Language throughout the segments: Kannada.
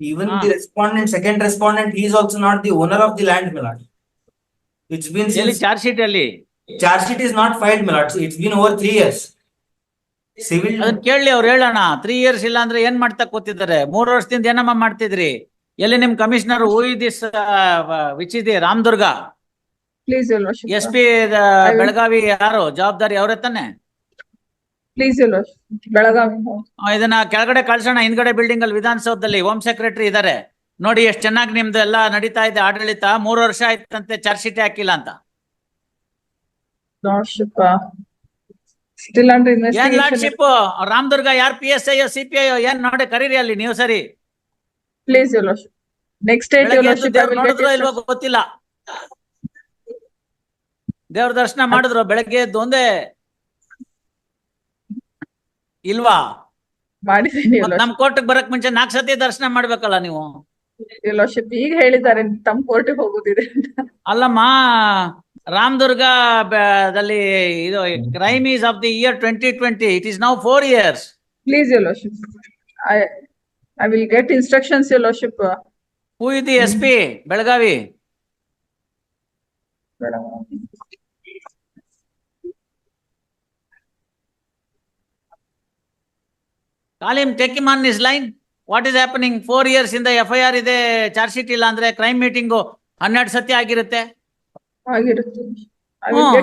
Even Ah. the respondent, second respondent, he is also not the owner of the land, my lord. It's been ಎಲ್ಲಿ since, ಚಾರ್ಜ್ ಶೀಟ್ ಅಲ್ಲಿ charge sheet is not filed, my lord, it's been over three years. Civil, ಅದನ್ನ ಕೇಳಿ ಅವ್ರು ಹೇಳೋಣ ತ್ರೀ ಇಯರ್ಸ್ ಇಲ್ಲ ಅಂದ್ರೆ ಏನ್ ಮಾಡ್ತಾ ಕೂತಿದ್ದಾರೆ ಮೂರು ವರ್ಷದಿಂದ ಏನಮ್ಮ ಮಾಡ್ತಿದ್ರಿ ಎಲ್ಲಿ ನಿಮ್ ಕಮಿಷನರ್ ಹೂ ದಿಸ್ ವಿಚ್ ಇದೆ Ramdurg Please, your lordship. S P will- Belagavi ಯಾರು ಜವಾಬ್ದಾರಿ ಅವರೇ ತಾನೆ Please, ಬೆಳಗಾವಿ. ಇದನ್ನ ಕೆಳಗಡೆ ಕಳ್ಸೋಣ. ಹಿಂದ್ಗಡೆ ಬಿಲ್ಡಿಂಗ್ ಅಲ್ಲಿ ವಿಧಾನಸೌಧದಲ್ಲಿ ಹೋಮ್ ಸೆಕ್ರೆಟರಿ ಇದಾರೆ. ನೋಡಿ ಎಷ್ಟು ಚೆನ್ನಾಗಿ ನಿಮ್ದು ಎಲ್ಲ ನಡೀತಾ ಇದೆ. ಆಡಳಿತ ಮೂರು ವರ್ಷ ಆಯ್ತಂತೆ ಚಾರ್ಜ್ ಶೀಟ್ ಹಾಕಿಲ್ಲ ಅಂತ. ಏನ್. ಲಾರ್ಡ್ಶಿಪ್ ರಾಮದುರ್ಗ ಯಾರ್ P S I C P I ಏನ್ ನೋಡಿ ಕರೀರಿ ಅಲ್ಲಿ ನೀವು ಸರಿ. ಪ್ಲೀಸ್ ನೆಕ್ಸ್ಟ್ ಇಲ್ವೋ ಗೊತ್ತಿಲ್ಲ. ದೇವ್ರ ದರ್ಶನ ಮಾಡಿದ್ರು. ಬೆಳಗ್ಗೆ ಎದ್ದು ಒಂದೇ ಇಲ್ವಾ? ಮಾಡಿದೀನಿ your ನಮ್ ಕೋರ್ಟ್ ಬರಕ್ ಮುಂಚೆ ನಾಲ್ಕ್ ಸತಿ ದರ್ಶನ ಮಾಡ್ಬೇಕಲ್ಲ ನೀವು? lordship. Your lordship, ಈಗ ಹೇಳಿದ್ದಾರೆ ತಮ್ಮ ಕೋರ್ಟಿಗೆ ಹೋಗುದಿದೆ ಅಂತ. ಅಲ್ಲಮ್ಮ ರಾಮದುರ್ಗ ದಲ್ಲಿ ಇದು crime is of the year twenty twenty it is now four years. Please your lordship I I will get instructions, lordship who ಇದಿ S P Belagavi call him take him on his line what is happening four years ಇಂದ ಎಫ್ ಐ ಆರ್ ಇದೆ ಚಾರ್ಜ್ ಶೀಟ್ ಇಲ್ಲ ಅಂದ್ರೆ ಕ್ರೈಮ್ ಮೀಟಿಂಗು ಹನ್ನೆರಡು ಸತಿ ಆಗಿರುತ್ತೆ.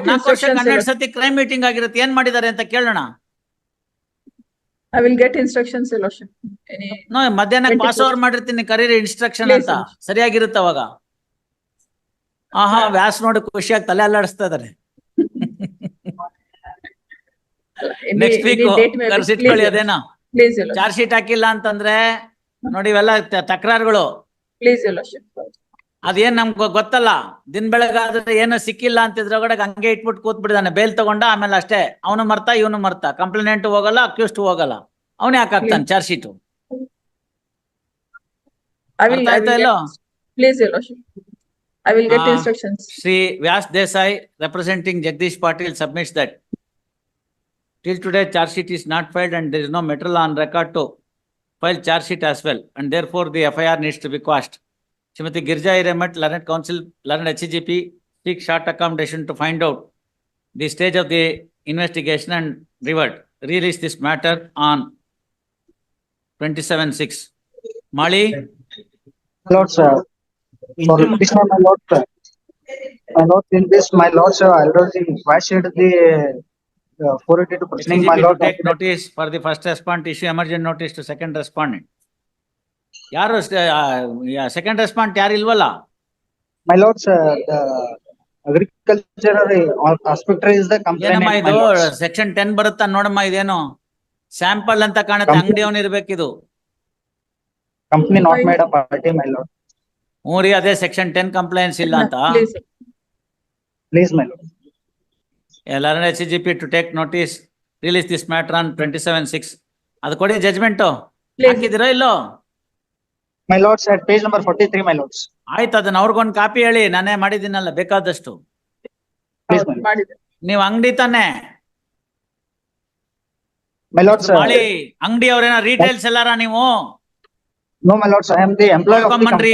ನಾಲ್ಕು ವರ್ಷಕ್ಕೆ ಹನ್ನೆರಡು. ಸತಿ ಕ್ರೈಮ್ ಮೀಟಿಂಗ್ ಆಗಿರುತ್ತೆ. ಏನ್ ಮಾಡಿದ್ದಾರೆ ಅಂತ ಕೇಳೋಣ. I will get instruction your no ಮಧ್ಯಾಹ್ನ ಪಾಸ್ ಓವರ್ ಮಾಡಿರ್ತೀನಿ ಕರೀರಿ ಇನ್ಸ್ಟ್ರಕ್ಷನ್ ಅಂತ. ಸರಿಯಾಗಿರುತ್ತೆ ಅವಾಗ. ಆಹಾ ವ್ಯಾಸ್ ನೋಡಿ ಖುಷಿಯಾಗಿ ತಲೆ ಅಲ್ಲಾಡಿಸ್ತಾ ಇದಾರೆ. ನೆಕ್ಸ್ಟ್ ವೀಕ್ ಕರ್ಸಿಟ್ಕೊಳ್ಳಿ ಅದೇನೋ. Your ಚಾರ್ಜ್ ಶೀಟ್ ಹಾಕಿಲ್ಲ ಅಂತಂದ್ರೆ ನೋಡಿ ಇವೆಲ್ಲ ತಕರಾರುಗಳು. ಪ್ಲೀಸ್. ಅದೇನ್ ನಮ್ಗೆ ಗೊತ್ತಲ್ಲ? ದಿನ ಬೆಳಗಾದ್ರೆ ಏನು ಸಿಕ್ಕಿಲ್ಲ ಅಂತಿದ್ರೊಳಗಡೆ ಹಂಗೆ ಇಟ್ಬಿಟ್ಟು ಕೂತ್ ಬಿಡಿದಾನೆ ಬೇಲ್ ತಗೊಂಡ ಆಮೇಲೆ ಅಷ್ಟೇ. ಅವನು ಮರ್ತ ಇವನು ಮರ್ತ. ಕಂಪ್ಲೇಂಟ್ ಹೋಗಲ್ಲ ಅಕ್ಯೂಸ್ಟ್ ಹೋಗಲ್ಲ. ಅವನೇ ಯಾಕೆ ಹಾಕ್ತಾನೆ charge sheet. Shri Vyas Desai representing Jagadish Patil submit that. Till today charge sheet is not filed and there is no material on record to file charge sheet as well and therefore the FIR needs to be quashed. Srimati Girja Hiremat, Learned Council, Learned HGP, seek short accommodation to find out the stage of the investigation and revert, release this matter on twenty-seven six. Mali, Lord, sir, petitioner, my lord, sir. My lord, in this, my lord, sir, already questioned the uh, four my lord. take notice for the first respondent, issue emergent notice to second respondent. ಯಾರು ಸೆಕೆಂಡ್ ರೆಸ್ಪಾಂಡ್ ಯಾರು ಇಲ್ವಲ್ಲ My lord, sir, the agricultural inspector is the ಏನಮ್ಮ complainant, my ಇದು lord. ಸೆಕ್ಷನ್ ಟೆನ್ ಬರುತ್ತಾ ನೋಡಮ್ಮ ಇದೇನು ಸ್ಯಾಂಪಲ್ ಅಂತ ಕಾಣುತ್ತೆ Company- ಅಂಗಡಿ ಅವನು ಇರ್ಬೇಕಿದು Company not made a party, my lord. ಹ್ಞೂ ರೀ ಅದೇ ಸೆಕ್ಷನ್ ಟೆನ್ ಕಂಪ್ಲೇಂಟ್ಸ್ ಇಲ್ಲ ಅಂತ Please, Please, my lord. ಎಲ್ಲರೂ S C G P to take notice release this matter on twenty seven six ಅದು ಕೊಡಿ ಜಜ್ಮೆಂಟು ಹಾಕಿದಿರೋ ಇಲ್ಲೋ? My lords page number forty three my lords ಆಯ್ತು ಅದನ್ನ ಅವ್ರಿಗೊಂದು ಕಾಪಿ ಹೇಳಿ ನಾನೇ ಮಾಡಿದ್ದೀನಲ್ಲ ಬೇಕಾದಷ್ಟು. ನೀವು ಅಂಗಡಿ ತಾನೇ. ಮೈ ಅಂಗಡಿ ಅವ್ರೇನ ರೀಟೇಲ್ಸ್ ಎಲ್ಲಾರ ನೀವು? No my lords I the employ company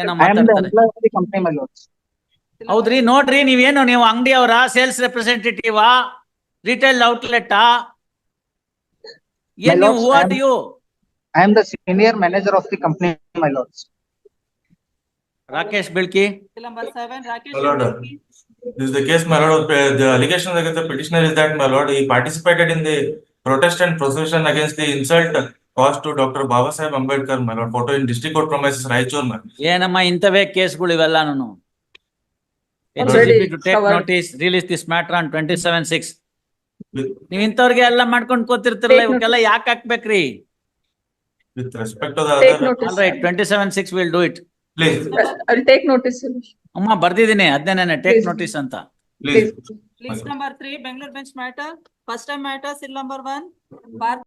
ಏನೋ ಮಾತಾಡ್ತಾರೆ. ಕಂಪನಿ ಮೈ ಲಾರ್ಡ್ಸ್ ಹೌದ್ರಿ ನೋಡ್್ರಿ ನೀವು ಏನು ನೀವು ಅಂಗಡಿಯವ್ರಾ sales ರೆಪ್ರೆಸೆಂಟಟಿವಾ retail outlet? A senior manager of the company my lord Rakesh Bilki phone number case my lord allegation ರಗಂತ petitioner is that my lord he participated in the protest and procession against the insult caused to doctor Baba Saheb Ambedkar my lord photo in district court premises ರೈಚೋರ್ನ ಏನಮ್ಮ ಇಂತವೇ ಕೇಸುಗಳು ಇದೆಲ್ಲ ನಾನು? Already to take covered. Release this matter on twenty seven six With, ನೀವ್ ಇಂಥವ್ರಿಗೆ ಎಲ್ಲ ಮಾಡ್ಕೊಂಡ್ ಕೂತಿರ್ತಿರಲ್ಲ Take ಇವಕ್ಕೆಲ್ಲ ಯಾಕೆ ಹಾಕ್ಬೇಕ್ರಿ with respect to the Take other, notice. All twenty seven six will do it please, I'll take notice. your lordship. ಅಮ್ಮ ಬರ್ದಿದ್ದೀನಿ ಹದಿನೇನೆ ಟೇಕ್ Please. ನೋಟಿಸ್ ಅಂತ please. List number three, Bangalore bench matter, first time matter, seal number one, Bharat